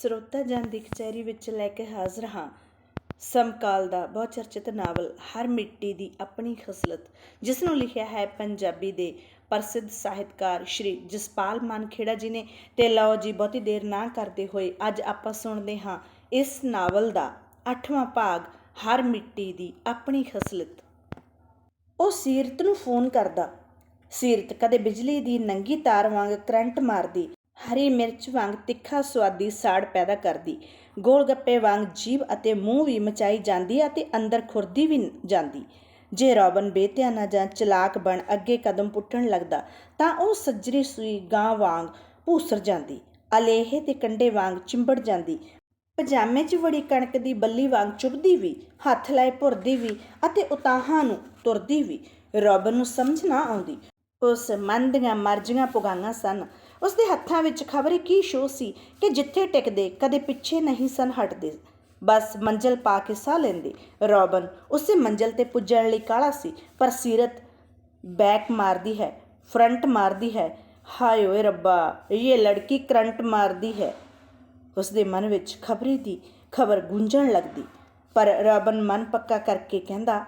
ਸਰੋਤਾ ਜਨ ਦੀ ਕਚਹਿਰੀ ਵਿੱਚ ਲੈ ਕੇ ਹਾਜ਼ਰ ਹਾਂ। ਸਮਕਾਲ ਦਾ ਬਹੁਤ ਚਰਚਿਤ ਨਾਵਲ ਹਰ ਮਿੱਟੀ ਦੀ ਆਪਣੀ ਖਸਲਤ, ਜਿਸ ਨੂੰ ਲਿਖਿਆ ਹੈ ਪੰਜਾਬੀ ਦੇ ਪ੍ਰਸਿੱਧ ਸਾਹਿਤਕਾਰ ਸ਼੍ਰੀ ਜਸਪਾਲ ਮਾਨਖੇੜਾ ਜੀ ਨੇ ਤੇ ਲਓ ਜੀ ਬਹੁਤੀ ਦੇਰ ਨਾ ਕਰਦੇ ਹੋਏ ਅੱਜ ਆਪਾਂ ਸੁਣਦੇ ਹਾਂ ਇਸ ਨਾਵਲ ਦਾ 8ਵਾਂ ਭਾਗ, ਹਰ ਮਿੱਟੀ ਦੀ ਆਪਣੀ ਖਸਲਤ। ਉਹ ਸੀਰਤ ਨੂੰ ਫੋਨ ਕਰਦਾ। ਸੀਰਤ ਕਦੇ ਬਿਜਲੀ ਦੀ ਨੰਗੀ ਤਾਰ ਵਾਂਗ ਕਰੰਟ ਮਾਰਦੀ ਹਰੀ ਮਿਰਚ ਵਾਂਗ ਤਿੱਖਾ ਸਵਾਦੀ ਸਾੜ ਪੈਦਾ ਕਰਦੀ। ਗੋਲ ਗੱਪੇ ਵਾਂਗ ਜੀਭ ਅਤੇ ਮੂੰਹ ਵੀ ਮਚਾਈ ਜਾਂਦੀ ਅਤੇ ਅੰਦਰ ਖੁਰਦੀ ਵੀ ਜਾਂਦੀ। ਜੇ ਰੋਬਨ ਬੇਧਿਆਨਾ ਜਾਂ ਚਲਾਕ ਬਣ ਅੱਗੇ ਕਦਮ ਪੁੱਟਣ ਲੱਗਦਾ, ਤਾਂ ਉਹ ਸੱਜਰੀ ਸੂਈ ਗਾਂ ਵਾਂਗ ਭੂਸਰ ਜਾਂਦੀ। ਅਲੇਹੇ ਤੇ ਕੰਡੇ ਵਾਂਗ ਚਿੰਬੜ ਜਾਂਦੀ। ਪਜਾਮੇ 'ਚ ਵੜੀ ਕਣਕ ਦੀ ਬੱਲੀ ਵਾਂਗ ਚੁਭਦੀ ਵੀ, ਹੱਥ ਲਾਏ ਭੁਰਦੀ ਵੀ ਅਤੇ ਉਤਾਹਾਂ ਨੂੰ ਤੁਰਦੀ ਵੀ। ਰੋਬਨ ਨੂੰ ਸਮਝ ਨਾ ਆਉਂਦੀ। ਉਸ ਮਨ ਦੀਆਂ ਮਰਜ਼ੀਆਂ ਪੁਗਾਈਆਂ ਸਨ। ਉਸ ਦੇ ਹੱਥਾਂ ਵਿੱਚ ਖਬਰੇ ਕੀ ਸ਼ੋ ਸੀ ਕਿ ਜਿੱਥੇ ਟਿਕਦੇ, ਕਦੇ ਪਿੱਛੇ ਨਹੀਂ ਸਨ ਹਟਦੇ। ਬਸ ਮੰਜ਼ਲ ਪਾ ਕੇ ਸਾਹ ਲੈਂਦੇ। ਰੋਬਨ ਉਸੇ ਮੰਜ਼ਲ ਤੇ ਪੁੱਜਣ ਲਈ ਕਾਲਾ ਸੀ, ਪਰ ਸੀਰਤ ਬੈਕ ਮਾਰਦੀ ਹੈ, ਫਰੰਟ ਮਾਰਦੀ ਹੈ। ਹਾਏ ਓਏ ਰੱਬਾ, ਇਹ ਲੜਕੀ ਕਰੰਟ ਮਾਰਦੀ ਹੈ। ਉਸ ਦੇ ਮਨ ਵਿੱਚ ਖਬਰੀ ਦੀ ਖਬਰ ਗੂੰਜਣ ਲੱਗਦੀ, ਪਰ ਰੋਬਨ ਮਨ ਪੱਕਾ ਕਰਕੇ ਕਹਿੰਦਾ,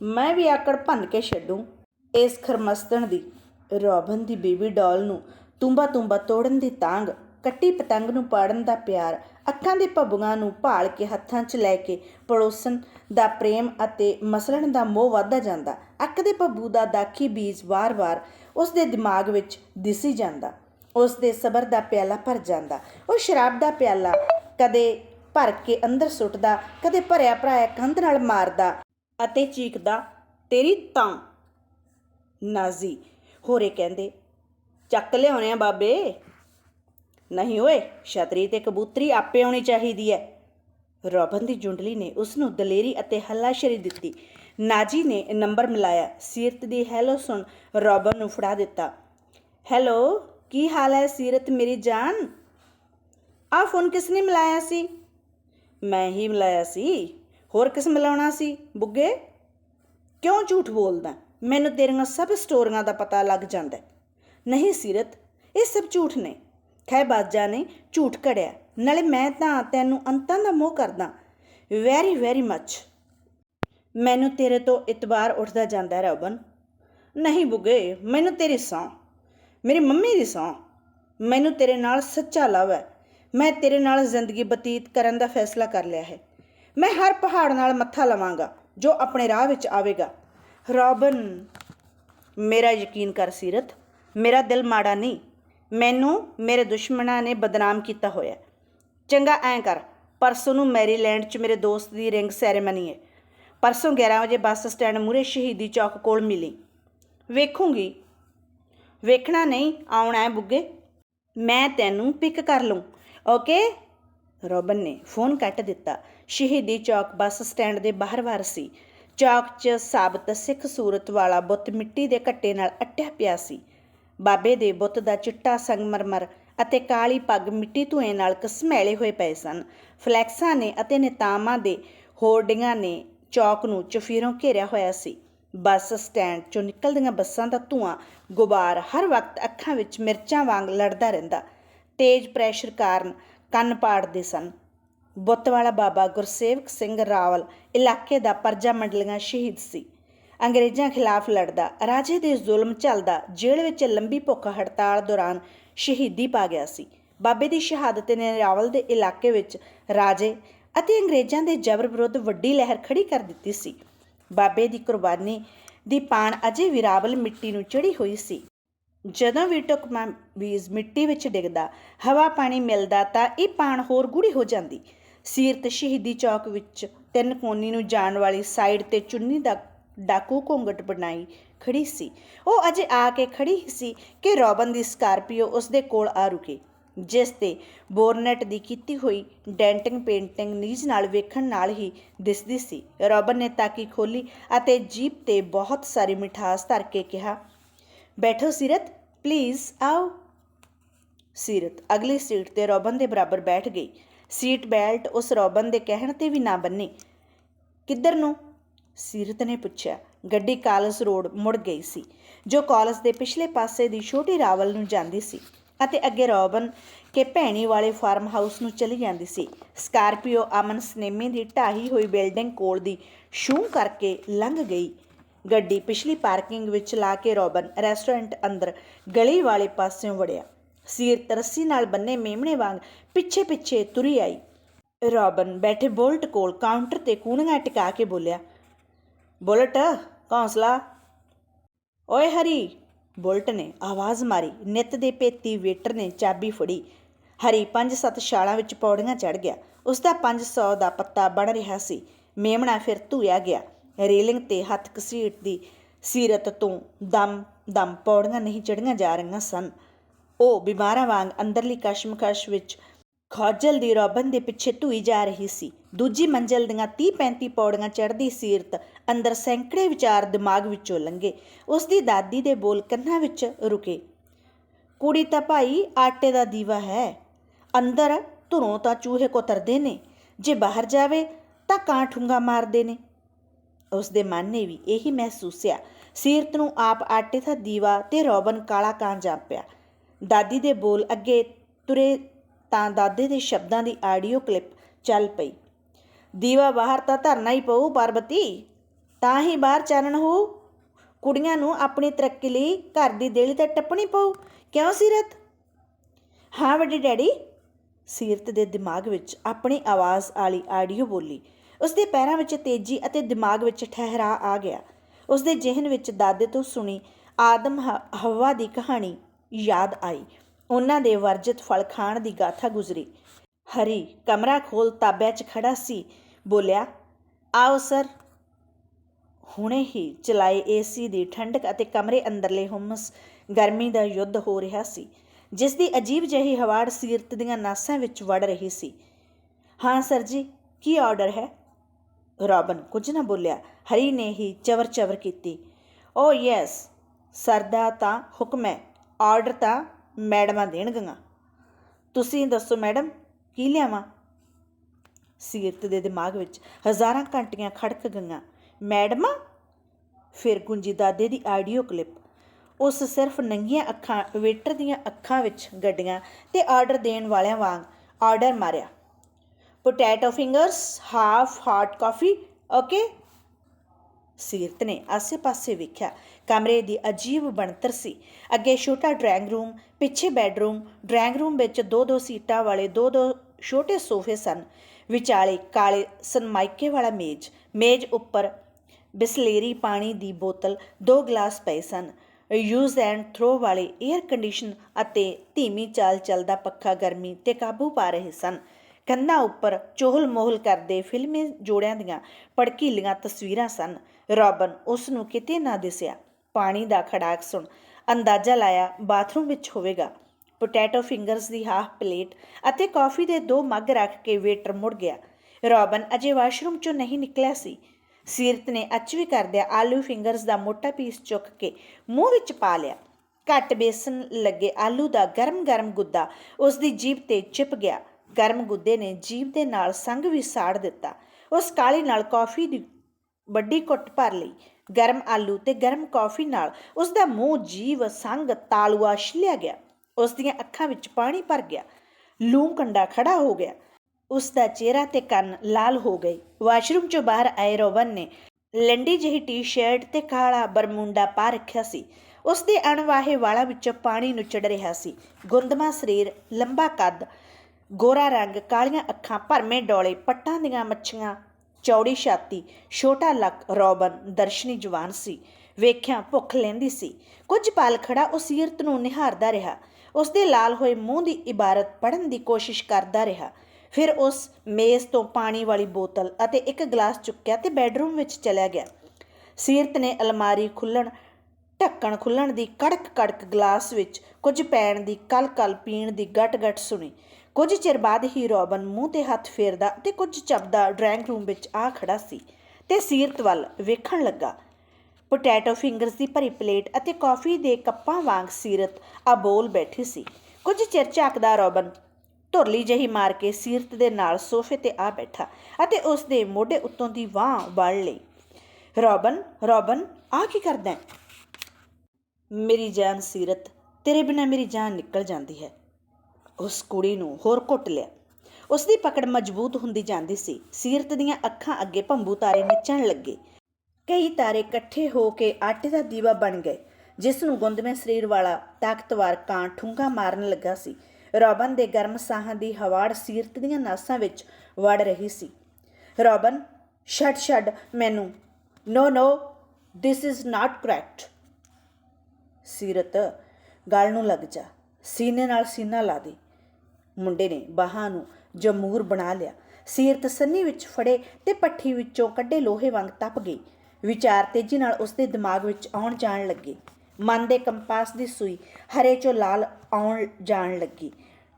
ਮੈਂ ਵੀ ਆਕੜ ਭੰਨ ਕੇ ਛੱਡੂ। ਇਸ ਖਰਮਸਤਣ ਦੀ ਰੋਬਨ ਦੀ ਬੇਬੀ ਡਾਲ ਨੂੰ ਤੁੰਬਾ ਤੁੰਬਾ ਤੋੜਨ ਦੀ ਤਾਂਗ ਕੱਟੀ ਪਤੰਗ ਨੂੰ ਪਾੜਨ ਦਾ ਪਿਆਰ, ਅੱਖਾਂ ਦੇ ਭੱਬੂਆਂ ਨੂੰ ਭਾਲ ਕੇ ਹੱਥਾਂ 'ਚ ਲੈ ਕੇ ਪੜੋਸਨ ਦਾ ਪ੍ਰੇਮ ਅਤੇ ਮਸਲਣ ਦਾ ਮੋਹ ਵਧਦਾ ਜਾਂਦਾ। ਅੱਖ ਦੇ ਭੱਬੂ ਦਾ ਦਾਖੀ ਬੀਜ ਵਾਰ-ਵਾਰ ਉਸ ਦੇ ਦਿਮਾਗ ਵਿੱਚ ਦਿਸੀ ਜਾਂਦਾ। ਉਸ ਦੇ ਸਬਰ ਦਾ ਪਿਆਲਾ ਭਰ ਜਾਂਦਾ। ਉਹ ਸ਼ਰਾਬ ਦਾ ਪਿਆਲਾ ਕਦੇ ਭਰ ਕੇ ਅੰਦਰ ਸੁੱਟਦਾ, ਕਦੇ ਭਰਿਆ ਭਰਾਇਆ ਕੰਧ ਨਾਲ ਮਾਰਦਾ ਅਤੇ ਚੀਕਦਾ ਤੇਰੀ ਤਾਂ ਨਾਜ਼ੀ ਹੋਰੇ ਕਹਿੰਦੇ ਚੱਕ ਲਿਆਉਣੇ ਆ ਬਾਬੇ। ਨਹੀਂ ਓਏ, ਛਤਰੀ ਤੇ ਕਬੂਤਰੀ ਆਪੇ ਆਉਣੀ ਚਾਹੀਦੀ ਹੈ ਰੋਬਨ ਦੀ ਜੁੰਡਲੀ ਨੇ ਉਸ ਨੂੰ ਦਲੇਰੀ ਅਤੇ ਹੱਲਾਸ਼ੇਰੀ ਦਿੱਤੀ। ਨਾਜੀ ਨੇ ਨੰਬਰ ਮਿਲਾਇਆ। ਸੀਰਤ ਦੀ ਹੈਲੋ ਸੁਣ ਰੋਬਨ ਨੂੰ ਫੜਾ ਦਿੱਤਾ। ਹੈਲੋ, ਕੀ ਹਾਲ ਹੈ ਸੀਰਤ ਮੇਰੀ ਜਾਨ? ਆ ਫੋਨ ਕਿਸ ਨੇ ਮਿਲਾਇਆ ਸੀ? ਮੈਂ ਹੀ ਮਿਲਾਇਆ ਸੀ। ਹੋਰ ਕਿਸ ਮਿਲਾਉਣਾ ਸੀ, ਬੁੱਗੇ? ਕਿਉਂ ਝੂਠ ਬੋਲਦਾ? ਮੈਨੂੰ ਤੇਰੀਆਂ ਸਭ ਸਟੋਰੀਆਂ ਦਾ ਪਤਾ ਲੱਗ ਜਾਂਦਾ ਨਹੀਂ ਸੀਰਤ, ਇਹ ਸਭ ਝੂਠ ਨੇ। ਖੈਬਾਜ਼ਾਂ ਨੇ ਝੂਠ ਘੜਿਆ। ਨਾਲੇ ਮੈਂ ਤਾਂ ਤੈਨੂੰ ਅੰਤਾਂ ਦਾ ਮੋਹ ਕਰਦਾ। Very very much. ਮੈਨੂੰ ਤੇਰੇ ਤੋਂ ਇਤਬਾਰ ਉੱਠਦਾ ਜਾਂਦਾ ਹੈ ਰੋਬਨ। ਨਹੀਂ ਬੁੱਗੇ, ਮੈਨੂੰ ਤੇਰੀ ਸੌਂ ਮੇਰੀ ਮੰਮੀ ਦੀ ਸੌਂ ਮੈਨੂੰ ਤੇਰੇ ਨਾਲ ਸੱਚਾ ਲਵ ਹੈ। ਮੈਂ ਤੇਰੇ ਨਾਲ ਜ਼ਿੰਦਗੀ ਬਤੀਤ ਕਰਨ ਦਾ ਫੈਸਲਾ ਕਰ ਲਿਆ ਹੈ। ਮੈਂ ਹਰ ਪਹਾੜ ਨਾਲ ਮੱਥਾ ਲਵਾਂਗਾ, ਜੋ ਆਪਣੇ ਰਾਹ ਵਿੱਚ ਆਵੇਗਾ। ਰੋਬਨ, ਮੇਰਾ ਯਕੀਨ ਕਰ ਸੀਰਤ ਮੇਰਾ ਦਿਲ ਮਾੜਾ ਨਹੀਂ। ਮੈਨੂੰ ਮੇਰੇ ਦੁਸ਼ਮਣਾਂ ਨੇ ਬਦਨਾਮ ਕੀਤਾ ਹੋਇਆ ਚੰਗਾ, ਐਂ ਕਰ। ਪਰਸੋਂ ਨੂੰ ਮੈਰੀਲੈਂਡ 'ਚ ਮੇਰੇ ਦੋਸਤ ਦੀ ਰਿੰਗ ਸੈਰੇਮਨੀ ਹੈ। ਪਰਸੋਂ 11 ਵਜੇ ਬੱਸ ਸਟੈਂਡ ਮੂਰੇ ਸ਼ਹੀਦੀ ਚੌਕ ਕੋਲ ਮਿਲੀ। ਵੇਖੂੰਗੀ। ਵੇਖਣਾ ਨਹੀਂ, ਆਉਣਾ ਹੈ ਬੁੱਗੇ। ਮੈਂ ਤੈਨੂੰ ਪਿਕ ਕਰ ਲੂੰ ਓਕੇ ਰੋਬਨ ਨੇ ਫੋਨ ਕੱਟ ਦਿੱਤਾ। ਸ਼ਹੀਦੀ ਚੌਕ ਬੱਸ ਸਟੈਂਡ ਦੇ ਬਾਹਰ ਵਾਰ ਸੀ। ਚੌਕ 'ਚ ਸਾਬਤ ਸਿੱਖ ਸੂਰਤ ਵਾਲਾ ਬੁੱਤ ਮਿੱਟੀ ਦੇ ਘੱਟੇ ਨਾਲ ਅਟਿਆ ਪਿਆ ਸੀ। ਬਾਬੇ ਦੇ ਬੁੱਤ ਦਾ ਚਿੱਟਾ ਸੰਗਮਰਮਰ ਅਤੇ ਕਾਲੀ ਪੱਗ ਮਿੱਟੀ ਧੂਏ ਨਾਲ ਕਸਮੈਲੇ ਹੋਏ ਪਏ ਸਨ। ਫਲੈਕਸਾਂ ਨੇ ਅਤੇ ਨੇਤਾਵਾਂ ਦੇ ਹੋਰਡਿੰਗਾਂ ਨੇ ਚੌਕ ਨੂੰ ਚਫੀਰੋਂ ਘੇਰਿਆ ਹੋਇਆ ਸੀ। ਬੱਸ ਸਟੈਂਡ 'ਚੋਂ ਨਿਕਲਦੀਆਂ ਬੱਸਾਂ ਦਾ ਧੂਆਂ ਗੁਬਾਰ ਹਰ ਵਕਤ ਅੱਖਾਂ ਵਿੱਚ ਮਿਰਚਾਂ ਵਾਂਗ ਲੜਦਾ ਰਹਿੰਦਾ। ਤੇਜ਼ ਪ੍ਰੈਸ਼ਰ ਕਾਰਨ ਕੰਨ ਪਾੜਦੇ ਸਨ। ਬੁੱਤ ਵਾਲਾ ਬਾਬਾ ਗੁਰਸੇਵਕ ਸਿੰਘ ਰਾਵਲ ਇਲਾਕੇ ਦਾ ਪਰਜਾ ਮੰਡਲੀਆਂ ਸ਼ਹੀਦ ਸੀ। ਅੰਗਰੇਜ਼ਾਂ ਖਿਲਾਫ ਲੜਦਾ, ਰਾਜੇ ਦੇ ਜ਼ੁਲਮ ਚੱਲਦਾ ਜੇਲ੍ਹ ਵਿੱਚ ਲੰਬੀ ਭੁੱਖ ਹੜਤਾਲ ਦੌਰਾਨ ਸ਼ਹੀਦੀ ਪਾ ਗਿਆ ਸੀ। ਬਾਬੇ ਦੀ ਸ਼ਹਾਦਤ ਨੇ ਰਾਵਲ ਦੇ ਇਲਾਕੇ ਵਿੱਚ ਰਾਜੇ ਅਤੇ ਅੰਗਰੇਜ਼ਾਂ ਦੇ ਜ਼ਬਰ ਵਿਰੁੱਧ ਵੱਡੀ ਲਹਿਰ ਖੜੀ ਕਰ ਦਿੱਤੀ ਸੀ। ਬਾਬੇ ਦੀ ਕੁਰਬਾਨੀ ਦੀ ਪਾਣ ਅਜੇ ਵੀ ਰਾਵਲ ਮਿੱਟੀ ਨੂੰ ਚੜੀ ਹੋਈ ਸੀ। ਜਦੋਂ ਵੀ ਟੁਕਮਾ ਬੀਜ ਮਿੱਟੀ ਵਿੱਚ ਡਿੱਗਦਾ, ਹਵਾ ਪਾਣੀ ਮਿਲਦਾ ਤਾਂ ਇਹ ਪਾਣ ਹੋਰ ਗੂੜੀ ਹੋ ਜਾਂਦੀ। ਸੀਰਤ ਸ਼ਹੀਦੀ ਚੌਕ ਵਿੱਚ ਤਿੰਨ ਕੋਨੀ ਨੂੰ ਜਾਣ ਵਾਲੀ ਸਾਈਡ ਤੇ ਚੁੰਨੀ ਦਾ ਡਾਕੂ ਘੁੰਗਟ ਬਣਾਈ ਖੜੀ ਸੀ। ਉਹ ਅਜੇ ਆ ਕੇ ਖੜੀ ਸੀ ਕਿ ਰੋਬਨ ਦੀ ਸਕਾਰਪੀਓ ਉਸ ਦੇ ਕੋਲ ਆ ਰੁਕੀ, ਜਿਸ ਤੇ ਬੋਰਨਟ ਦੀ ਕੀਤੀ ਹੋਈ ਡੈਂਟਿੰਗ ਪੇਂਟਿੰਗ ਨੀਜ ਨਾਲ ਵੇਖਣ ਨਾਲ ਹੀ ਦਿਸਦੀ ਸੀ। ਰੋਬਨ ਨੇ ਤਾਕੀ ਖੋਲੀ ਅਤੇ ਜੀਪ ਤੇ ਬਹੁਤ ਸਾਰੀ ਮਿਠਾਸ ਧਰ ਕੇ ਕਿਹਾ, ਬੈਠੋ ਸੀਰਤ, ਪਲੀਜ਼ ਆਓ। ਸੀਰਤ ਅਗਲੀ ਸੀਟ ਤੇ ਰੋਬਨ ਦੇ ਬਰਾਬਰ ਬੈਠ ਗਈ। ਸੀਟ ਬੈਲਟ ਉਸ ਰੋਬਨ ਦੇ ਕਹਿਣ ਤੇ ਵੀ ਨਾ ਬੰਨੀ। ਕਿੱਧਰ ਨੂੰ? ਸੀਰਤ ਨੇ ਪੁੱਛਿਆ, ਗੱਡੀ ਕਾਲਜ ਰੋਡ ਮੁੜ ਗਈ ਸੀ, ਜੋ ਕਾਲਜ ਦੇ ਪਿਛਲੇ ਪਾਸੇ ਦੀ ਛੋਟੀ ਰਾਵਲ ਨੂੰ ਜਾਂਦੀ ਸੀ ਅਤੇ ਅੱਗੇ ਰੋਬਨ ਕੇ ਭੈਣੀ ਵਾਲੇ ਫਾਰਮ ਹਾਊਸ ਨੂੰ ਚਲੀ ਜਾਂਦੀ ਸੀ। ਸਕਾਰਪੀਓ ਅਮਨ ਸਿਨੇਮੇ ਦੀ ਢਾਹੀ ਹੋਈ ਬਿਲਡਿੰਗ ਕੋਲ ਦੀ ਸ਼ੂ ਕਰਕੇ ਲੰਘ ਗਈ। ਗੱਡੀ ਪਿਛਲੀ ਪਾਰਕਿੰਗ ਵਿੱਚ ਲਾ ਕੇ ਰੋਬਨ ਰੈਸਟੋਰੈਂਟ ਅੰਦਰ ਗਲੀ ਵਾਲੇ ਪਾਸਿਓਂ ਵੜਿਆ। ਸੀਰਤ ਰੱਸੀ ਨਾਲ ਬੰਨੇ ਮੇਮਣੇ ਵਾਂਗ ਪਿੱਛੇ ਪਿੱਛੇ ਤੁਰੀ ਆਈ। ਰੋਬਨ ਬੈਠੇ ਬੋਲਟ ਕੋਲ ਕਾਊਂਟਰ ਤੇ ਕੂਣੀਆਂ ਟਿਕਾ ਕੇ ਬੋਲਿਆ ਬੁਲਟ ਕੌਂਸਲਾ ਓਏ ਹਰੀ, ਬੁਲਟ ਨੇ ਆਵਾਜ਼ ਮਾਰੀ। ਨਿੱਤ ਦੇ ਭੇਤੀ ਵੇਟਰ ਨੇ ਚਾਬੀ ਫੜੀ। ਹਰੀ ਪੰਜ ਸੱਤ ਛਾਲਾਂ ਵਿੱਚ ਪੌੜੀਆਂ ਚੜ ਗਿਆ। ਉਸ ਦਾ 500 ਦਾ ਪੱਤਾ ਬਣ ਰਿਹਾ ਸੀ। ਮੇਮਣਾ ਫਿਰ ਧੂਇਆ ਗਿਆ। ਰੇਲਿੰਗ ਤੇ ਹੱਥ ਘਸੀਟਦੀ ਸੀਰਤ ਤੋਂ ਦਮ ਦਮ ਪੌੜੀਆਂ ਨਹੀਂ ਚੜੀਆਂ ਜਾ ਰਹੀਆਂ ਸਨ। ਉਹ ਬਿਮਾਰਾਂ ਵਾਂਗ ਅੰਦਰਲੀ ਕਸ਼ਮਕਸ਼ ਵਿੱਚ ਖੋਜਲ ਦੀ ਰੋਬਨ ਦੇ ਪਿੱਛੇ ਧੂਈ ਜਾ ਰਹੀ ਸੀ। ਦੂਜੀ ਮੰਜ਼ਲ ਦੀਆਂ 30 35 ਪੌੜੀਆਂ ਚੜ੍ਹਦੀ ਸੀਰਤ ਅੰਦਰ ਸੈਂਕੜੇ ਵਿਚਾਰ ਦਿਮਾਗ ਵਿੱਚੋਂ ਲੰਘੇ। ਉਸ ਦੀ ਦਾਦੀ ਦੇ ਬੋਲ ਕੰਨਾਂ ਵਿੱਚ ਰੁਕੇ। ਕੁੜੀ ਤਾਂ ਭਾਈ ਆਟੇ ਦਾ ਦੀਵਾ ਹੈ। ਅੰਦਰ ਧੁਰੋਂ ਤਾਂ ਚੂਹੇ ਕੋਤਰਦੇ ਨੇ। ਜੇ ਬਾਹਰ ਜਾਵੇ ਤਾਂ ਕਾਂ ਠੁੰਗਾ ਮਾਰਦੇ ਨੇ। ਉਸ ਦੇ ਮਨ ਨੇ ਵੀ ਇਹੀ ਮਹਿਸੂਸਿਆ ਸੀਰਤ ਨੂੰ ਆਪ ਆਟੇ ਦਾ ਦੀਵਾ ਤੇ ਰੋਬਨ ਕਾਲਾ ਕਾਂ ਜਾਪਿਆ। ਦਾਦੀ ਦੇ ਬੋਲ ਅੱਗੇ ਤੁਰੇ ਤਾਂ ਦਾਦੇ ਦੇ ਸ਼ਬਦਾਂ ਦੀ ਆਡੀਓ ਕਲਿੱਪ ਚੱਲ ਪਈ। ਦੀਵਾ ਬਾਹਰ ਤਾਂ ਧਰਨਾ ਹੀ ਪਊ ਪਾਰਬਤੀ। ਤਾਂ ਹੀ ਬਾਹਰ ਚਾਨਣ ਹੋ ਕੁੜੀਆਂ ਨੂੰ ਆਪਣੀ ਤਰੱਕੀ ਲਈ ਘਰ ਦੀ ਦੇਲੀ ਤੇ ਟੱਪਣੀ ਪਊ। ਕਿਉਂ ਸੀਰਤ? ਹਾਂ ਵੱਡੇ ਡੈਡੀ। ਸੀਰਤ ਦੇ ਦਿਮਾਗ ਵਿੱਚ ਆਪਣੀ ਆਵਾਜ਼ ਵਾਲੀ ਆਡੀਓ ਬੋਲੀ। ਉਸਦੇ ਪੈਰਾਂ ਵਿੱਚ ਤੇਜ਼ੀ ਅਤੇ ਦਿਮਾਗ ਵਿੱਚ ਠਹਿਰਾ ਆ ਗਿਆ। ਉਸਦੇ ਜ਼ਿਹਨ ਵਿੱਚ ਦਾਦੇ ਤੋਂ ਸੁਣੀ ਆਦਮ ਹ- ਹਵਾ ਦੀ ਕਹਾਣੀ ਯਾਦ ਆਈ। ਉਹਨਾਂ ਦੇ ਵਰਜਿਤ ਫਲ ਖਾਣ ਦੀ ਗਾਥਾ ਗੁਜ਼ਰੀ। ਹਰੀ ਕਮਰਾ ਖੋਲ ਤਾਬਿਆਂ 'ਚ ਖੜਾ ਸੀ। ਬੋਲਿਆ, ਆਓ ਸਰ। ਹੁਣੇ ਹੀ ਚਲਾਏ ਏਸੀ ਦੀ ਠੰਡਕ ਅਤੇ ਕਮਰੇ ਅੰਦਰਲੇ ਹੁਮਸ, ਗਰਮੀ ਦਾ ਯੁੱਧ ਹੋ ਰਿਹਾ ਸੀ, ਜਿਸ ਦੀ ਅਜੀਬ ਜਿਹੀ ਹਵਾੜ ਸੀਰਤ ਦੀਆਂ ਨਾਸਾਂ ਵਿੱਚ ਵੜ ਰਹੀ ਸੀ। ਹਾਂ ਸਰ ਜੀ, ਕੀ ਆਰਡਰ ਹੈ? ਰੋਬਨ ਕੁਝ ਨਾ ਬੋਲਿਆ, ਹਰੀ ਨੇ ਹੀ ਚਵਰ ਚਵਰ ਕੀਤੀ। ਓ ਯੈਸ ਸਰਦਾ ਤਾਂ ਹੁਕਮ ਹੈ, ਆਰਡਰ ਤਾਂ ਮੈਡਮਾਂ ਦੇਣਗੀਆਂ। ਤੁਸੀਂ ਦੱਸੋ ਮੈਡਮ, ਕੀ ਲਿਆਵਾਂ? ਸੀਰਤ ਦੇ ਦਿਮਾਗ ਵਿੱਚ ਹਜ਼ਾਰਾਂ ਘੰਟੀਆਂ ਖੜਕ ਗਈਆਂ। ਮੈਡਮਾਂ? ਫਿਰ ਗੁੰਜੀ ਦਾਦੇ ਦੀ ਆਡੀਓ ਕਲਿੱਪ। ਉਸ ਸਿਰਫ ਨੰਗੀਆਂ ਅੱਖਾਂ, ਵੇਟਰ ਦੀਆਂ ਅੱਖਾਂ ਵਿੱਚ ਗੱਡੀਆਂ ਤੇ ਆਰਡਰ ਦੇਣ ਵਾਲਿਆਂ ਵਾਂਗ ਆਰਡਰ ਮਾਰਿਆ। Potato fingers, half hot coffee, okay? Seerat ਨੇ ਆਸੇ-ਪਾਸੇ ਵੇਖਿਆ। ਕਮਰੇ ਦੀ ਅਜੀਬ ਬਣਤਰ ਸੀ। ਅੱਗੇ ਛੋਟਾ ਡਰਾਇੰਗ ਰੂਮ, ਪਿੱਛੇ ਬੈੱਡਰੂਮ। ਡਰਾਇੰਗ ਰੂਮ ਵਿੱਚ ਦੋ ਦੋ ਸੀਟਾਂ ਵਾਲੇ ਦੋ ਦੋ ਛੋਟੇ ਸੋਫੇ ਸਨ। ਵਿਚਾਲੇ ਕਾਲੇ ਸਨਮਾਈਕੇ ਵਾਲਾ ਮੇਜ਼ ਮੇਜ਼ ਉੱਪਰ ਬਿਸਲੇਰੀ ਪਾਣੀ ਦੀ ਬੋਤਲ, ਦੋ ਗਲਾਸ ਪਏ ਸਨ। ਯੂਜ਼ ਐਂਡ ਥਰੋ ਵਾਲੇ 에ਅਰ ਕੰਡੀਸ਼ਨ ਅਤੇ ਧੀਮੀ ਚਾਲ ਚੱਲਦਾ ਪੱਖਾ ਗਰਮੀ ਤੇ ਕਾਬੂ ਪਾ ਰਹੇ ਸਨ। ਕੰਧਾਂ ਉੱਪਰ ਚੋਹਲ ਮੋਹਲ ਕਰਦੇ ਫਿਲਮੀ ਜੋੜਿਆਂ ਦੀਆਂ ਪੜਕੀਲੀਆਂ ਤਸਵੀਰਾਂ ਸਨ। ਰੋਬਨ ਉਸ ਨੂੰ ਕਿਤੇ ਨਾ ਦਿਸਿਆ। ਪਾਣੀ ਦਾ ਖੜਾਕ ਸੁਣ ਅੰਦਾਜ਼ਾ ਲਾਇਆ, ਬਾਥਰੂਮ ਵਿੱਚ ਹੋਵੇਗਾ। ਪੋਟੈਟੋ ਫਿੰਗਰਸ ਦੀ ਹਾਫ ਪਲੇਟ ਅਤੇ ਕਾਫੀ ਦੇ ਦੋ ਮੱਗ ਰੱਖ ਕੇ ਵੇਟਰ ਮੁੜ ਗਿਆ। ਰੋਬਨ ਅਜੇ ਵਾਸ਼ਰੂਮ ਚੋਂ ਨਹੀਂ ਨਿਕਲਿਆ ਸੀ। ਸੀਰਤ ਨੇ ਅਚਵੀ ਕਰਦਿਆਂ ਆਲੂ ਫਿੰਗਰਸ ਦਾ ਮੋਟਾ ਪੀਸ ਚੁੱਕ ਕੇ ਮੂੰਹ ਵਿੱਚ ਪਾ ਲਿਆ। ਘੱਟ ਬੇਸਨ ਲੱਗੇ ਆਲੂ ਦਾ ਗਰਮ-ਗਰਮ ਗੁੱਦਾ ਉਸ ਦੀ ਜੀਭ ਤੇ ਚਿਪ ਗਿਆ। ਗਰਮ ਗੁੱਦੇ ਨੇ ਜੀਭ ਦੇ ਨਾਲ ਸੰਗ ਵੀ ਸਾੜ ਦਿੱਤਾ। ਉਸ ਕਾਲੀ ਨਾਲ ਕੌਫੀ ਦੀ ਵੱਡੀ ਘੁੱਟ ਭਰ ਲਈ। ਗਰਮ ਆਲੂ ਤੇ ਗਰਮ ਕੌਫੀ ਨਾਲ ਉਸ ਦਾ ਮੂੰਹ ਜੀਵ ਸੰਗ ਤਾਲੂਆ ਛਿਲਿਆ ਗਿਆ। ਉਸ ਦੀਆਂ ਅੱਖਾਂ ਵਿੱਚ ਪਾਣੀ ਭਰ ਗਿਆ। ਲੂੰ ਕੰਡਾ ਖੜਾ ਹੋ ਗਿਆ। ਉਸ ਦਾ ਚਿਹਰਾ ਤੇ ਕੰਨ ਲਾਲ ਹੋ ਗਏ। ਵਾਸ਼ਰੂਮ ਚੋਂ ਬਾਹਰ ਆਏ ਰੋਬਨ ਨੇ ਲੰਡੀ ਜਿਹੀ ਟੀ-ਸ਼ਰਟ ਤੇ ਕਾਲਾ ਬਰਮੁੰਡਾ ਪਾ ਰੱਖਿਆ ਸੀ। ਉਸ ਦੇ ਅਣਵਾਹੇ ਵਾਲਾਂ ਵਿੱਚੋਂ ਪਾਣੀ ਨੁਚੜ ਰਿਹਾ ਸੀ। ਗੁੰਦਮਾ ਸਰੀਰ, ਲੰਬਾ ਕੱਦ, ਗੋਰਾ ਰੰਗ, ਕਾਲੀਆਂ ਅੱਖਾਂ, ਭਰਮੇ ਡੋਲੇ, ਪੱਟਾਂ ਦੀਆਂ ਮੱਛੀਆਂ, ਚੌੜੀ ਛਾਤੀ, ਛੋਟਾ ਲੱਕ ਰੋਬਨ ਦਰਸ਼ਨੀ ਜਵਾਨ ਸੀ। ਵੇਖਿਆ ਭੁੱਖ ਲੈਂਦੀ ਸੀ। ਕੁਝ ਪਲ ਖੜਾ ਉਹ ਸੀਰਤ ਨੂੰ ਨਿਹਾਰਦਾ ਰਿਹਾ। ਉਸ ਦੇ ਲਾਲ ਹੋਏ ਮੂੰਹ ਦੀ ਇਬਾਰਤ ਪੜਨ ਦੀ ਕੋਸ਼ਿਸ਼ ਕਰਦਾ ਰਿਹਾ। ਫਿਰ ਉਸ ਮੇਜ਼ ਤੋਂ ਪਾਣੀ ਵਾਲੀ ਬੋਤਲ ਅਤੇ ਇੱਕ ਗਲਾਸ ਚੁੱਕਿਆ ਤੇ ਬੈੱਡਰੂਮ ਵਿੱਚ ਚਲਾ ਗਿਆ। ਸੀਰਤ ਨੇ ਅਲਮਾਰੀ ਖੁੱਲਣ ਢੱਕਣ ਖੁੱਲਣ ਦੀ ਕੜਕ ਕੜਕ ਗਲਾਸ ਵਿੱਚ ਕੁਝ ਪੈਣ ਦੀ ਕਲ ਕਲ ਪੀਣ ਦੀ ਗਟ ਗਟ ਸੁਣੀ। ਕੁਝ ਚਿਰ ਬਾਅਦ ਹੀ ਰੋਬਨ ਮੂੰਹ ਤੇ ਹੱਥ ਫੇਰਦਾ ਤੇ ਕੁਝ ਚੱਬਦਾ ਡਰਾਇੰਗ ਰੂਮ ਵਿੱਚ ਆ ਖੜਾ ਸੀ ਤੇ ਸੀਰਤ ਵੱਲ ਵੇਖਣ ਲੱਗਾ। ਪੋਟੈਟੋ ਫਿੰਗਰਸ ਦੀ ਭਰੀ ਪਲੇਟ ਅਤੇ ਕਾਫੀ ਦੇ ਕੱਪਾਂ ਵਾਂਗ ਸੀਰਤ ਅਬੋਲ ਬੈਠੀ ਸੀ। ਕੁਝ ਚਿਰ ਝਾਕਦਾ ਰੋਬਨ ਧੁਰਲੀ ਜਹੀ ਮਾਰ ਕੇ ਸੀਰਤ ਦੇ ਨਾਲ ਸੋਫੇ ਤੇ ਆ ਬੈਠਾ ਅਤੇ ਉਸ ਦੇ ਮੋਢੇ ਉੱਤੋਂ ਦੀ ਬਾਂਹ ਵੜ ਲਈ। ਰੋਬਨ ਰੋਬਨ ਆ ਕੀ ਕਰਦਾ ਹੈ? ਮੇਰੀ ਜਾਨ ਸੀਰਤ, ਤੇਰੇ ਬਿਨਾਂ ਮੇਰੀ ਜਾਨ ਨਿਕਲ ਜਾਂਦੀ ਹੈ। ਉਸ ਕੁੜੀ ਨੂੰ ਹੋਰ ਘੁੱਟ ਲਿਆ। ਉਸ ਦੀ ਪਕੜ ਮਜ਼ਬੂਤ ਹੁੰਦੀ ਜਾਂਦੀ ਸੀ। ਸੀਰਤ ਦੀਆਂ ਅੱਖਾਂ ਅੱਗੇ ਭੰਬੂ ਤਾਰੇ ਨੱਚਣ ਲੱਗੇ। ਕਈ ਤਾਰੇ ਇਕੱਠੇ ਹੋ ਕੇ ਆਟੇ ਦਾ ਦੀਵਾ ਬਣ ਗਏ, ਜਿਸ ਨੂੰ ਗੁੰਦਵੇਂ ਸਰੀਰ ਵਾਲਾ ਤਾਕਤਵਰ ਕਾਂ ਠੁੰਗਾ ਮਾਰਨ ਲੱਗਾ ਸੀ। ਰੋਬਨ ਦੇ ਗਰਮ ਸਾਹਾਂ ਦੀ ਹਵਾੜ ਸੀਰਤ ਦੀਆਂ ਨਾਸਾਂ ਵਿੱਚ ਵੜ ਰਹੀ ਸੀ। ਰੋਬਨ, ਛੱਡ ਛੱਡ, ਮੈਨੂੰ। No no this is not correct Seerat ਗਲ ਨੂੰ ਲੱਗ ਜਾ, ਸੀਨੇ ਨਾਲ ਸੀਨਾ ਲਾ ਦੇ। ਮੁੰਡੇ ਨੇ ਬਾਹਾਂ ਨੂੰ ਜਮੂਰ ਬਣਾ ਲਿਆ। ਸੀਰਤ ਸੰਨੀ ਵਿੱਚ ਫੜੇ ਤੇ ਪੱਠੀ ਵਿੱਚੋਂ ਕੱਢੇ ਲੋਹੇ ਵਾਂਗ ਤਪ ਗਈ। ਵਿਚਾਰ ਤੇਜ਼ੀ ਨਾਲ ਉਸਦੇ ਦਿਮਾਗ ਵਿੱਚ ਆਉਣ ਜਾਣ ਲੱਗੇ। ਮਨ ਦੇ ਕੰਪਾਸ ਦੀ ਸੂਈ ਹਰੇ ਚੋਂ ਲਾਲ ਆਉਣ ਜਾਣ ਲੱਗੀ।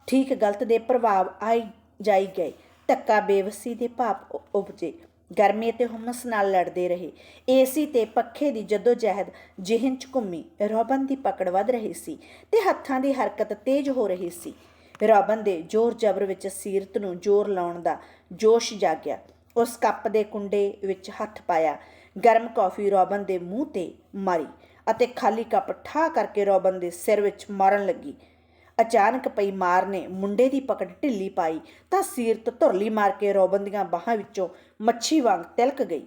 ਠੀਕ ਗਲਤ ਦੇ ਪ੍ਰਭਾਵ ਆਈ ਜਾਈ ਗਏ। ਧੱਕਾ ਬੇਵਸੀ ਦੇ ਭਾਪ ਉਪਜੇ। ਗਰਮੀ ਤੇ ਹੁਮਸ ਨਾਲ ਲੜਦੇ ਰਹੇ। ਏਸੀ ਤੇ ਪੱਖੇ ਦੀ ਜਦੋਜਹਿਦ ਜਿਹਨ ਚ ਘੁੰਮੀ। ਰੋਬਨ ਦੀ ਪਕੜ ਵੱਧ ਰਹੀ ਸੀ ਤੇ ਹੱਥਾਂ ਦੀ ਹਰਕਤ ਤੇਜ਼ ਹੋ ਰਹੀ ਸੀ। ਰੋਬਨ ਦੇ ਜ਼ੋਰ ਜ਼ਬਰ ਵਿੱਚ ਸੀਰਤ ਨੂੰ ਜ਼ੋਰ ਲਾਉਣ ਦਾ ਜੋਸ਼ ਜਾਗਿਆ। ਉਸ ਕੱਪ ਦੇ ਕੁੰਡੇ ਵਿੱਚ ਹੱਥ ਪਾਇਆ। ਗਰਮ ਕੌਫੀ ਰੋਬਨ ਦੇ ਮੂੰਹ ਤੇ ਮਾਰੀ ਅਤੇ ਖਾਲੀ ਕੱਪ ਠਾ ਕਰਕੇ ਰੋਬਨ ਦੇ ਸਿਰ ਵਿੱਚ ਮਾਰਨ ਲੱਗੀ। ਅਚਾਨਕ ਪਈ ਮਾਰ ਨੇ ਮੁੰਡੇ ਦੀ ਪਕੜ ਢਿੱਲੀ ਪਾਈ ਤਾਂ ਸੀਰਤ ਧੁਰਲੀ ਮਾਰ ਕੇ ਰੋਬਨ ਦੀਆਂ ਬਾਹਾਂ ਵਿੱਚੋਂ ਮੱਛੀ ਵਾਂਗ ਤਿਲਕ ਗਈ।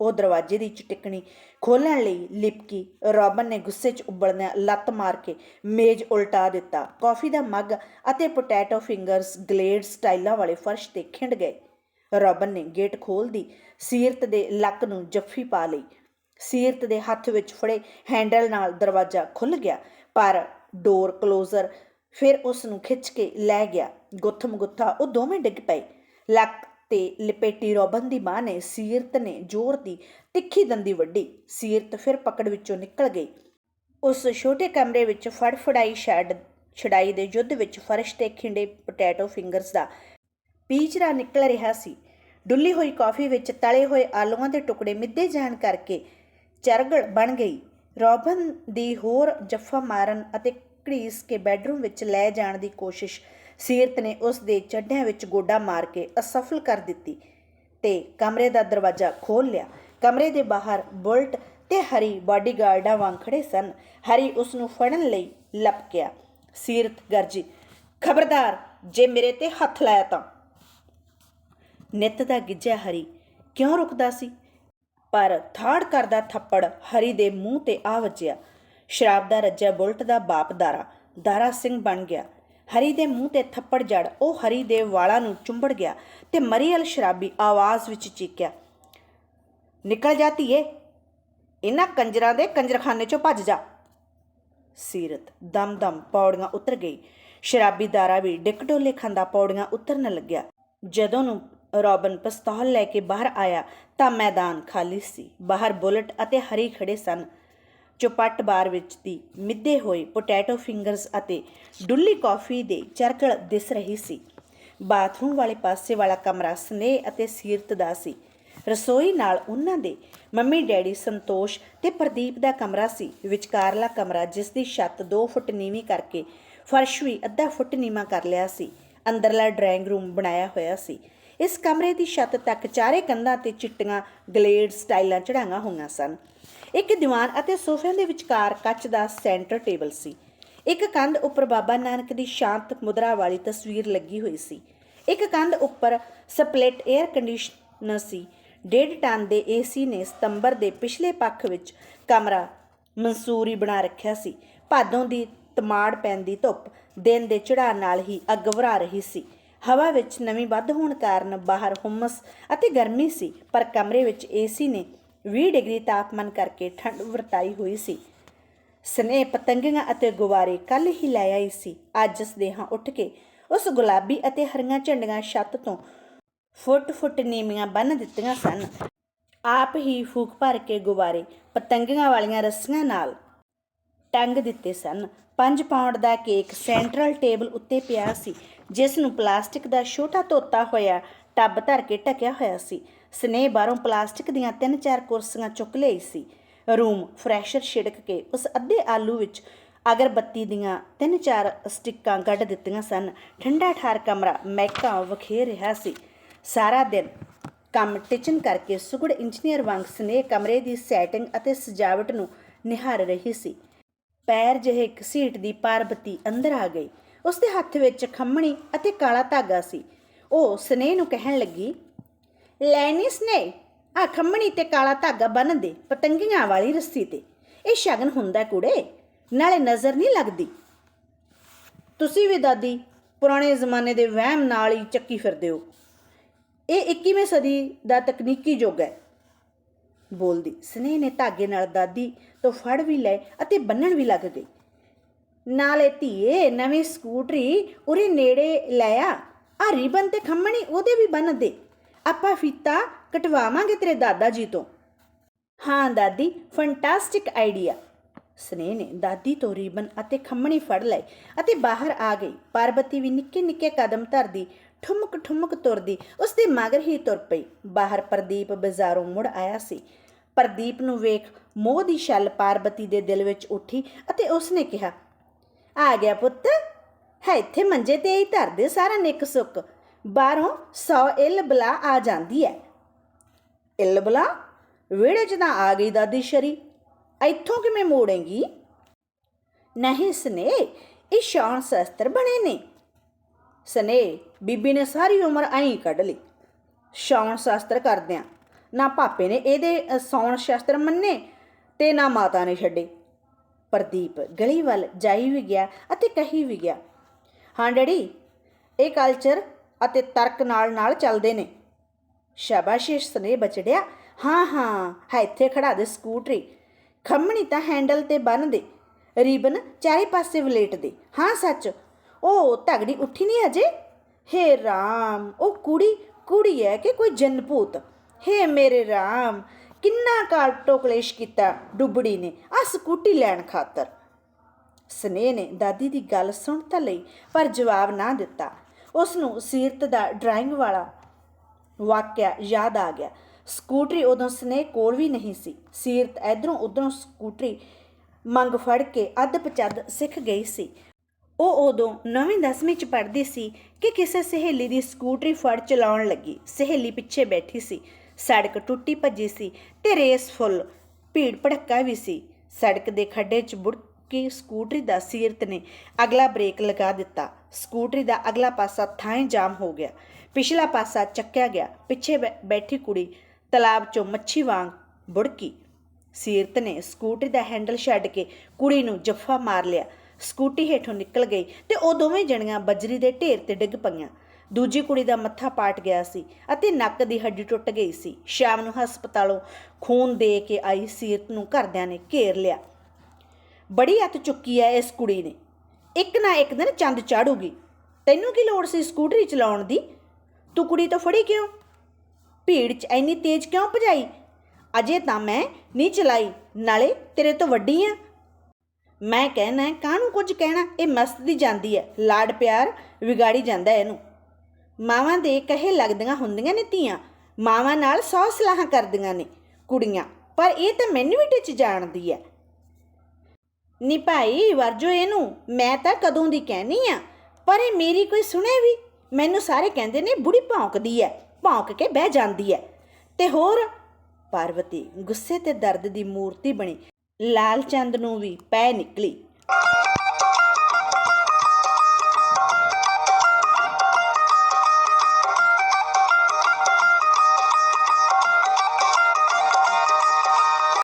ਉਹ ਦਰਵਾਜ਼ੇ ਦੀ ਚਟਕਣੀ ਖੋਲਣ ਲਈ ਲਿਪਕੀ ਰੋਬਨ ਨੇ ਗੁੱਸੇ 'ਚ ਉਬਲਦਿਆਂ ਲੱਤ ਮਾਰ ਕੇ ਮੇਜ਼ ਉਲਟਾ ਦਿੱਤਾ। ਕਾਫੀ ਦਾ ਮੱਗ ਅਤੇ ਪੋਟੈਟੋ ਫਿੰਗਰਸ ਗਲੇਡ ਸਟਾਈਲਾਂ ਵਾਲੇ ਫਰਸ਼ ਤੇ ਖਿੰਡ ਗਏ। ਰੋਬਨ ਨੇ ਗੇਟ ਖੋਲ੍ਹ ਦੀ ਸੀਰਤ ਦੇ ਲੱਕ ਨੂੰ ਜੱਫੀ ਪਾ ਲਈ। ਸੀਰਤ ਦੇ ਹੱਥ ਵਿੱਚ ਫੜੇ ਹੈਂਡਲ ਨਾਲ ਦਰਵਾਜ਼ਾ ਖੁੱਲ ਗਿਆ, ਪਰ ਡੋਰ ਕਲੋਜ਼ਰ ਫਿਰ ਉਸ ਨੂੰ ਖਿੱਚ ਕੇ ਲੈ ਗਿਆ। ਗੁੱਥਮ ਗੁੱਥਾ ਉਹ ਦੋਵੇਂ ਡਿੱਗ ਪਏ। ਲੱਕ ਤੇ ਲਪੇਟੀ ਰੋਬਨ ਦੀ ਮਾਂ ਨੇ ਸੀਰਤ ਨੇ ਜ਼ੋਰ ਦੀ ਤਿੱਖੀ ਦੰਦੀ ਵੱਢੀ। ਸੀਰਤ ਫਿਰ ਪਕੜ ਵਿੱਚੋਂ ਨਿਕਲ ਗਈ। ਉਸ ਛੋਟੇ ਕਮਰੇ ਵਿੱਚ ਫੜਫੜਾਈ ਸ਼ੈਡ ਛੜਾਈ ਦੇ ਯੁੱਧ ਵਿੱਚ ਫਰਸ਼ ਤੇ ਖਿੰਡੇ ਪੋਟੈਟੋ ਫਿੰਗਰਸ ਦਾ ਪੀਚਰਾ ਨਿਕਲ ਰਿਹਾ ਸੀ। ਡੁੱਲੀ ਹੋਈ ਕਾਫੀ ਵਿੱਚ ਤਲੇ ਹੋਏ ਆਲੂਆਂ ਦੇ ਟੁਕੜੇ ਮਿੱਧੇ ਜਾਣ ਕਰਕੇ ਚਰਗਲ ਬਣ ਗਈ। ਰੋਬਨ ਦੀ ਹੋਰ ਜੱਫਾ ਮਾਰਨ ਅਤੇ ਘੜੀਸ ਕੇ ਬੈੱਡਰੂਮ ਵਿੱਚ ਲੈ ਜਾਣ ਦੀ ਕੋਸ਼ਿਸ਼, ਸੀਰਤ ਨੇ ਉਸ ਦੇ ਚੱਡਿਆਂ ਵਿੱਚ ਗੋਡਾ ਮਾਰ ਕੇ ਅਸਫਲ ਕਰ ਦਿੱਤੀ ਤੇ ਕਮਰੇ ਦਾ ਦਰਵਾਜ਼ਾ ਖੋਲ ਲਿਆ। ਕਮਰੇ ਦੇ ਬਾਹਰ ਬੁਲਟ ਤੇ ਹਰੀ ਬਾਡੀਗਾਰਡਾਂ ਵਾਂਗ ਖੜੇ ਸਨ। ਹਰੀ ਉਸ ਨੂੰ ਫੜਨ ਲਈ ਲਪਕਿਆ। ਸੀਰਤ ਗਰਜੀ, ਖਬਰਦਾਰ, ਜੇ ਮੇਰੇ ਤੇ ਹੱਥ ਲਾਇਆ ਤਾਂ? ਨਿੱਤ ਦਾ ਗਿੱਜਿਆ ਹਰੀ। ਕਿਉਂ ਰੁਕਦਾ ਸੀ? ਪਰ ਥਾੜ ਕਰਦਾ ਥੱਪੜ ਹਰੀ ਦੇ ਮੂੰਹ ਤੇ ਆ ਵੱਜਿਆ। ਸ਼ਰਾਬ ਦਾ ਰੱਜਾ ਬੁਲਟ ਦਾ ਬਾਪ ਦਾਰਾ ਦਾਰਾ ਸਿੰਘ ਬਣ ਗਿਆ। ਹਰੀ ਦੇ ਮੂੰਹ ਤੇ ਥੱਪੜ ਜੜ, ਉਹ ਹਰੀ ਦੇ ਵਾਲਾਂ ਨੂੰ ਚੁੰਬੜ ਗਿਆ ਤੇ ਮਰੀਅਲ ਸ਼ਰਾਬੀ ਆਵਾਜ਼ ਵਿੱਚ ਚੀਕਿਆ, ਨਿਕਲ ਜਾਤੀ ਏ ਇਹਨਾਂ ਕੰਜਰਾਂ ਦੇ ਕੰਜਰਖਾਨੇ ਚੋਂ ਭੱਜ ਜਾ। ਸੀਰਤ ਦਮ-ਦਮ ਪੌੜੀਆਂ ਉਤਰ ਗਈ। ਸ਼ਰਾਬੀ ਦਾਰਾ ਵੀ ਡਿੱਕਡੋਲੇ ਖਾਂਦਾ ਪੌੜੀਆਂ ਉਤਰਨ ਲੱਗਿਆ। ਜਦੋਂ ਨੂੰ ਰੋਬਨ ਪਿਸਤੌਲ ਲੈ ਕੇ ਬਾਹਰ ਆਇਆ ਤਾਂ ਮੈਦਾਨ ਖਾਲੀ ਸੀ। ਬਾਹਰ ਬੁਲਟ ਅਤੇ ਹਰੀ ਖੜੇ ਸਨ। ਚੁਪੱਟ ਬਾਰ ਵਿੱਚ ਦੀ ਮਿੱਧੇ ਹੋਏ ਪੋਟੈਟੋ ਫਿੰਗਰਸ ਅਤੇ ਡੁੱਲੀ ਕਾਫੀ ਦੇ ਚਰਕਲ ਦਿਸ ਰਹੀ ਸੀ। ਬਾਥਰੂਮ ਵਾਲੇ ਪਾਸੇ ਵਾਲਾ ਕਮਰਾ ਸਨੇਹ ਅਤੇ ਸੀਰਤ ਦਾ ਸੀ। ਰਸੋਈ ਨਾਲ ਉਹਨਾਂ ਦੇ ਮੰਮੀ ਡੈਡੀ ਸੰਤੋਸ਼ ਤੇ ਪ੍ਰਦੀਪ ਦਾ ਕਮਰਾ ਸੀ। ਵਿਚਕਾਰਲਾ ਕਮਰਾ ਜਿਸ ਦੀ ਛੱਤ 2 ਫੁੱਟ ਨੀਵੀਂ ਕਰਕੇ ਫਰਸ਼ ਵੀ ਅੱਧਾ ਫੁੱਟ ਨੀਵਾਂ ਕਰ ਲਿਆ ਸੀ। ਅੰਦਰਲਾ ਡਰਾਇੰਗ ਰੂਮ ਬਣਾਇਆ ਹੋਇਆ ਸੀ। ਇਸ ਕਮਰੇ ਦੀ ਛੱਤ ਤੱਕ ਚਾਰੇ ਕੰਧਾਂ ਤੇ ਚਿੱਟੀਆਂ ਗਲੇਡ ਸਟਾਈਲਾਂ ਚੜਾਈਆਂ ਹੋਈਆਂ ਸਨ। ਇੱਕ ਦੀਵਾਨ ਅਤੇ ਸੋਫਿਆਂ ਦੇ ਵਿਚਕਾਰ ਕੱਚ ਦਾ ਸੈਂਟਰ ਟੇਬਲ ਸੀ। ਇੱਕ ਕੰਧ ਉੱਪਰ ਬਾਬਾ ਨਾਨਕ ਦੀ ਸ਼ਾਂਤ ਮੁਦਰਾ ਵਾਲੀ ਤਸਵੀਰ ਲੱਗੀ ਹੋਈ ਸੀ। ਇੱਕ ਕੰਧ ਉੱਪਰ ਸਪਲਿਟ 에ਅਰ ਕੰਡੀਸ਼ਨਰ ਸੀ। ਡੇਢ ਟਨ ਦੇ ਏਸੀ ਨੇ ਸਤੰਬਰ ਦੇ ਪਿਛਲੇ ਪੱਖ ਵਿੱਚ ਕਮਰਾ ਮਨਸੂਰੀ ਬਣਾ ਰੱਖਿਆ ਸੀ। ਭਾਦੋਂ ਦੀ ਤਮਾੜ ਪੈਂਦੀ ਧੁੱਪ ਦਿਨ ਦੇ ਚੜ੍ਹਾਅ ਨਾਲ ਹੀ ਅੱਗ ਵਰਾ ਰਹੀ ਸੀ। ਹਵਾ ਵਿੱਚ ਨਮੀ ਵੱਧ ਹੋਣ ਕਾਰਨ ਬਾਹਰ ਹੁਮਸ ਅਤੇ ਗਰਮੀ ਸੀ, ਪਰ ਕਮਰੇ ਵਿੱਚ ਏਸੀ ਨੇ 20 ਡਿਗਰੀ ਤਾਪਮਾਨ ਕਰਕੇ ਠੰਡ ਵਰਤਾਈ ਹੋਈ ਸੀ। ਸਨੇਹ ਪਤੰਗੀਆਂ ਅਤੇ ਗੁਬਾਰੇ ਕੱਲ ਹੀ ਲੈ ਆਈ ਸੀ। ਅੱਜ ਸਦੇਹਾਂ ਉੱਠ ਕੇ ਉਸ ਗੁਲਾਬੀ ਅਤੇ ਹਰੀਆਂ ਝੰਡੀਆਂ ਛੱਤ ਤੋਂ ਫੁੱਟ ਫੁੱਟ ਨੀਵੀਆਂ ਬੰਨ ਦਿੱਤੀਆਂ ਸਨ। ਆਪ ਹੀ ਫੂਕ ਭਰ ਕੇ ਗੁਬਾਰੇ ਪਤੰਗੀਆਂ ਵਾਲੀਆਂ ਰੱਸੀਆਂ ਨਾਲ ਟੰਗ ਦਿੱਤੇ ਸਨ। 5 ਪਾਉਂਡ ਦਾ ਕੇਕ ਸੈਂਟਰਲ ਟੇਬਲ ਉੱਤੇ ਪਿਆ ਸੀ, ਜਿਸ ਨੂੰ ਪਲਾਸਟਿਕ ਦਾ ਛੋਟਾ ਧੋਤਾ ਹੋਇਆ ਟੱਬ ਧਰ ਕੇ ਢਕਿਆ ਹੋਇਆ ਸੀ। ਸਨੇਹ ਬਾਹਰੋਂ ਪਲਾਸਟਿਕ ਦੀਆਂ ਤਿੰਨ ਚਾਰ ਕੁਰਸੀਆਂ ਚੁੱਕ ਲਈ ਸੀ। ਰੂਮ ਫਰੈਸ਼ਰ ਛਿੜਕ ਕੇ ਉਸ ਅੱਧੇ ਆਲੂ ਵਿੱਚ ਅਗਰਬੱਤੀ ਦੀਆਂ ਤਿੰਨ ਚਾਰ ਸਟਿੱਕਾਂ ਕੱਢ ਦਿੱਤੀਆਂ ਸਨ। ਠੰਡਾ ਠਾਰ ਕਮਰਾ ਮਹਿਕਾਂ ਵਖੇਰ ਰਿਹਾ ਸੀ। ਸਾਰਾ ਦਿਨ ਕੰਮ ਟਿਚਨ ਕਰਕੇ ਸੁਗੜ ਇੰਜੀਨੀਅਰ ਵਾਂਗ ਸਨੇਹ ਕਮਰੇ ਦੀ ਸੈਟਿੰਗ ਅਤੇ ਸਜਾਵਟ ਨੂੰ ਨਿਹਾਰ ਰਹੀ ਸੀ। ਪੈਰ ਜਿਹੇ ਘਸੀਟਦੀ ਪਾਰਬਤੀ ਅੰਦਰ ਆ ਗਈ। ਉਸ ਦੇ ਹੱਥ ਵਿੱਚ ਖੰਮਣੀ ਅਤੇ ਕਾਲਾ ਧਾਗਾ ਸੀ। ਉਹ ਸਨੇਹ ਨੂੰ ਕਹਿਣ ਲੱਗੀ ਲੈਣੀ ਸਨੇ ਆ ਖੰਮਣੀ ਤੇ ਕਾਲਾ ਧਾਗਾ ਬੰਨ ਦੇ ਪਤੰਗੀਆਂ ਵਾਲੀ ਰੱਸੀ ਤੇ। ਇਹ ਸ਼ਗਨ ਹੁੰਦਾ ਕੁੜੇ, ਨਾਲੇ ਨਜ਼ਰ ਨਹੀਂ ਲੱਗਦੀ। ਤੁਸੀਂ ਵੀ ਦਾਦੀ ਪੁਰਾਣੇ ਜ਼ਮਾਨੇ ਦੇ ਵਹਿਮ ਨਾਲ ਹੀ ਚੱਕੀ ਫਿਰਦੇ ਹੋ। ਇਹ 21ਵੀਂ ਸਦੀ ਦਾ ਤਕਨੀਕੀ ਯੁੱਗ ਹੈ। ਬੋਲਦੀ। ਸਨੇਹ ਨੇ ਧਾਗੇ ਨਾਲ ਦਾਦੀ ਤੋਂ ਫੜ ਵੀ ਲਏ ਅਤੇ ਬੰਨਣ ਵੀ ਲੱਗ ਗਈ। ਨਾਲੇ ਧੀਏ, ਨਵੀਂ ਸਕੂਟਰੀ ਉਰੇ ਨੇੜੇ ਲੈ ਆ। ਆ ਰਿਬਨ ਤੇ ਖੰਮਣੀ ਉਹਦੇ ਵੀ ਬੰਨ ਦੇ। ਆਪਾਂ ਫੀਤਾ ਕਟਵਾਵਾਂਗੇ ਤੇਰੇ ਦਾਦਾ ਜੀ ਤੋਂ। ਹਾਂ ਦਾਦੀ, ਫੈਂਟਾਸਟਿਕ ਆਈਡੀਆ। ਸਨੇਹ ਨੇ ਦਾਦੀ ਤੋਂ ਰਿਬਨ ਅਤੇ ਖੰਮਣੀ ਫੜ ਲਏ ਅਤੇ ਬਾਹਰ ਆ ਗਈ। ਪਾਰਬਤੀ ਵੀ ਨਿੱਕੇ ਨਿੱਕੇ ਕਦਮ ਧਰਦੀ ਠੁਮਕ ਠੁਮਕ ਤੁਰਦੀ ਉਸ ਦੇ ਮਗਰ ਹੀ ਤੁਰ ਪਈ। ਬਾਹਰ ਪ੍ਰਦੀਪ ਬਾਜ਼ਾਰੋਂ ਮੁੜ ਆਇਆ ਸੀ। ਪ੍ਰਦੀਪ ਨੂੰ ਵੇਖ ਮੋਹ ਦੀ ਛੱਲ ਪਾਰਬਤੀ ਦੇ ਦਿਲ ਵਿੱਚ ਉੱਠੀ ਅਤੇ ਉਸਨੇ ਕਿਹਾ, ਆ ਗਿਆ ਪੁੱਤ, ਹੈ ਇੱਥੇ ਮੰਜੇ ਤੇ ਹੀ ਧਰਦੇ ਸਾਰਾ ਨਿੱਕ ਸੁੱਕ ਬਾਹਰੋਂ 100 ਇਲ ਬਲਾ ਆ ਜਾਂਦੀ ਹੈ ਇਲ ਬਲਾ? ਵਿਹੜੇ 'ਚ ਤਾਂ ਆ ਗਈ ਦਾਦੀ ਸ਼ਰੀ। ਇੱਥੋਂ ਕਿਵੇਂ ਮੋੜੇਂਗੀ? ਨਹੀਂ ਸਨੇ ਇਹ ਸ਼ੌਣ ਸ਼ਸਤਰ ਬਣੇ ਨੇ। ਸਨੇ ਬੀਬੀ ਨੇ ਸਾਰੀ ਉਮਰ ਐਂ ਕੱਢ ਲਈ। ਸ਼ਾਨ ਸ਼ਾਸਤਰ ਕਰਦਿਆਂ ਨਾ ਪਾਪੇ ਨੇ ਇਹਦੇ ਅ, ਸੌਣ ਸ਼ਾਸਤਰ ਮੰਨੇ ਤੇ ਨਾ ਮਾਤਾ ਨੇ ਛੱਡੇ। ਪ੍ਰਦੀਪ ਗਲੀ ਵੱਲ ਜਾਈ ਵੀ ਗਿਆ ਅਤੇ ਕਹੀ ਵੀ ਗਿਆ ਹਾਂ ਡੈਡੀ ਇਹ ਕਲਚਰ ਅਤੇ ਤਰਕ ਨਾਲ ਨਾਲ ਚੱਲਦੇ ਨੇ। ਸ਼ਾਬਾਸ਼ਿਸ਼ ਸਨੇ ਬਚੜਿਆ ਹਾਂ ਹਾਂ ਹੈ ਇੱਥੇ ਖੜਾ ਦੇ ਸਕੂਟਰੀ। ਖੰਮਣੀ ਤਾਂ ਹੈਂਡਲ ਤੇ ਬੰਨ ਦੇ। ਰੀਬਨ ਚਾਰੇ ਪਾਸੇ ਵਲੇਟ ਦੇ। ਹਾਂ ਸੱਚ ਉਹ ਤਗੜੀ ਉੱਠੀ ਨਹੀਂ ਅਜੇ ਹੇ ਰਾਮ, ਉਹ ਕੁੜੀ ਕੁੜੀ ਹੈ ਕਿ ਕੋਈ ਜਨਪੂਤ ਹੇ ਮੇਰੇ ਰਾਮ, ਕਿੰਨਾ ਕਾਟੋ ਕਲੇਸ਼ ਕੀਤਾ ਡੁੱਬੜੀ ਨੇ ਆ ਸਕੂਟੀ ਲੈਣ ਖਾਤਰ। ਸਨੇਹ ਨੇ ਦਾਦੀ ਦੀ ਗੱਲ ਸੁਣ ਤਾਂ ਲਈ, ਪਰ ਜਵਾਬ ਨਾ ਦਿੱਤਾ। ਉਸ ਨੂੰ ਸੀਰਤ ਦਾ ਡਰਾਇੰਗ ਵਾਲਾ ਵਾਕਿਆ ਯਾਦ ਆ ਗਿਆ। ਸਕੂਟਰੀ ਉਦੋਂ ਸਨੇਹ ਕੋਲ ਵੀ ਨਹੀਂ ਸੀ। ਸੀਰਤ ਇਧਰੋਂ ਉਧਰੋਂ ਸਕੂਟਰੀ ਮੰਗ ਫੜ ਕੇ ਅੱਧ ਪਚੱਧ ਸਿੱਖ ਗਈ ਸੀ। ਉਹ ਉਦੋਂ ਨਵੀਂ, ਦਸਵੀਂ ਚ ਪੜ੍ਹਦੀ ਸੀ ਕਿ ਕਿਸੇ ਸਹੇਲੀ ਦੀ ਸਕੂਟਰੀ ਫੜ ਚਲਾਉਣ ਲੱਗੀ। ਸਹੇਲੀ ਪਿੱਛੇ ਬੈਠੀ ਸੀ। ਸੜਕ ਟੁੱਟੀ ਭੱਜੀ ਸੀ ਤੇ ਰੇਸ ਫੁੱਲ, ਭੀੜ ਭੜੱਕਾ ਵੀ ਸੀ। ਸੜਕ ਦੇ ਖੱਡੇ 'ਚ ਬੁੜਕੀ ਸਕੂਟਰੀ ਦਾ ਸੀਰਤ ਨੇ ਅਗਲਾ ਬ੍ਰੇਕ ਲਗਾ ਦਿੱਤਾ। ਸਕੂਟਰੀ ਦਾ ਅਗਲਾ ਪਾਸਾ ਥਾਂ ਜਾਮ ਹੋ ਗਿਆ। ਪਿਛਲਾ ਪਾਸਾ ਚੱਕਿਆ ਗਿਆ। ਪਿੱਛੇ ਬੈ- ਬੈਠੀ ਕੁੜੀ ਤਲਾਬ 'ਚੋਂ ਮੱਛੀ ਵਾਂਗ ਬੁੜਕੀ। ਸੀਰਤ ਨੇ ਸਕੂਟਰੀ ਦਾ ਹੈਂਡਲ ਛੱਡ ਕੇ ਕੁੜੀ ਨੂੰ ਜੱਫਾ ਮਾਰ ਲਿਆ। ਸਕੂਟੀ ਹੇਠੋਂ ਨਿਕਲ ਗਈ ਤੇ ਉਹ ਦੋਵੇਂ ਜਣੀਆਂ ਬਜਰੀ ਦੇ ਢੇਰ ਤੇ ਡਿੱਗ ਪਈਆਂ। ਦੂਜੀ ਕੁੜੀ ਦਾ ਮੱਥਾ ਪਾਟ ਗਿਆ ਸੀ ਅਤੇ ਨੱਕ ਦੀ ਹੱਡੀ ਟੁੱਟ ਗਈ ਸੀ। ਸ਼ਾਮ ਨੂੰ ਹਸਪਤਾਲੋਂ ਖੂਨ ਦੇ ਕੇ ਆਈ ਸੀਰਤ ਨੂੰ ਘਰਦਿਆਂ ਨੇ ਘੇਰ ਲਿਆ। ਬੜੀ ਹੱਥ ਚੁੱਕੀ ਐ ਇਸ ਕੁੜੀ ਨੇ। ਇੱਕ ਨਾ ਇੱਕ ਦਿਨ ਚੰਦ ਚਾੜੂਗੀ। ਤੈਨੂੰ ਕੀ ਲੋੜ ਸੀ ਸਕੂਟਰੀ ਚਲਾਉਣ ਦੀ? ਤੂੰ ਕੁੜੀ ਤੋਂ ਫੜੀ ਕਿਉਂ? ਭੀੜ 'ਚ ਐਨੀ ਤੇਜ਼ ਕਿਉਂ ਭਜਾਈ? ਅਜੇ ਤਾਂ ਮੈਂ ਨਹੀਂ ਚਲਾਈ, ਨਾਲੇ ਤੇਰੇ ਤੋਂ ਵੱਡੀ ਆ। ਮੈਂ ਕਹਿਣਾ ਹੈ, ਕਾਹਨੂੰ ਕੁਝ ਕਹਿਣਾ? ਇਹ ਮਸਤ ਦੀ ਜਾਂਦੀ ਹੈ। ਲਾਡ ਪਿਆਰ ਵਿਗਾੜੀ ਜਾਂਦਾ ਹੈ ਇਹਨੂੰ। ਮਾਵਾਂ ਦੇ ਕਹੇ ਲੱਗਦੀਆਂ ਹੁੰਦੀਆਂ ਨੇ ਧੀਆਂ। ਮਾਵਾਂ ਨਾਲ ਸੌ ਸਲਾਹਾਂ ਕਰਦੀਆਂ ਨੇ ਕੁੜੀਆਂ। ਪਰ ਇਹ ਤਾਂ ਮੈਨੂੰ ਵੀ ਟਿੱਚ ਜਾਣਦੀ ਹੈ। ਨੀ ਭਾਈ ਵਰਜੋ ਇਹਨੂੰ। ਮੈਂ ਤਾਂ ਕਦੋਂ ਦੀ ਕਹਿਣੀ ਆ? ਪਰ ਇਹ ਮੇਰੀ ਕੋਈ ਸੁਣੇ ਵੀ? ਮੈਨੂੰ ਸਾਰੇ ਕਹਿੰਦੇ ਨੇ ਬੁੜੀ ਭੌਂਕਦੀ ਐ ਭੌਂਕ ਕੇ ਬਹਿ ਜਾਂਦੀ ਐ ਤੇ ਹੋਰ? ਪਾਰਵਤੀ ਗੁੱਸੇ ਤੇ ਦਰਦ ਦੀ ਮੂਰਤੀ ਬਣੀ। ਲਾਲ ਚੰਦ ਨੂੰ ਵੀ ਪੈ ਨਿਕਲੀ।